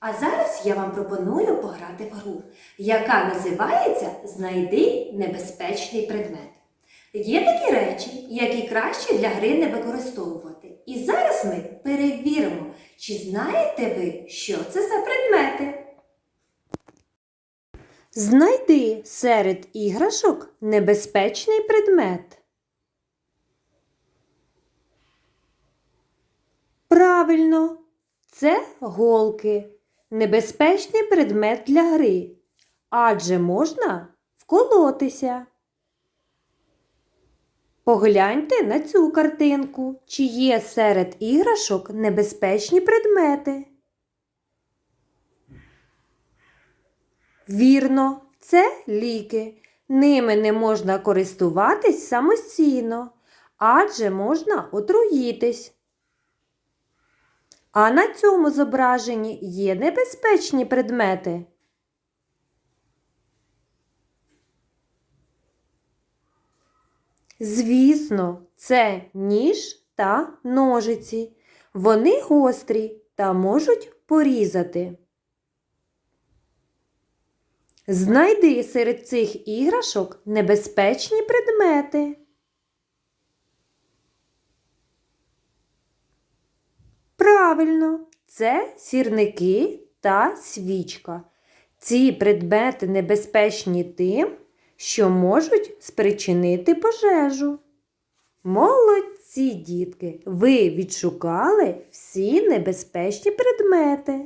А зараз я вам пропоную пограти в гру, яка називається Знайди небезпечний предмет. Є такі речі, які краще для гри не використовувати. І зараз ми перевіримо, чи знаєте ви, що це за предмети. Знайди серед іграшок небезпечний предмет. Правильно, це голки. Небезпечний предмет для гри. Адже можна вколотися. Погляньте на цю картинку, чи є серед іграшок небезпечні предмети. Вірно, це ліки. Ними не можна користуватись самостійно, адже можна отруїтись. А на цьому зображенні є небезпечні предмети. Звісно, це ніж та ножиці. Вони гострі та можуть порізати. Знайди серед цих іграшок небезпечні предмети. Правильно, це сірники та свічка. Ці предмети небезпечні тим, що можуть спричинити пожежу. Молодці, дітки! Ви відшукали всі небезпечні предмети.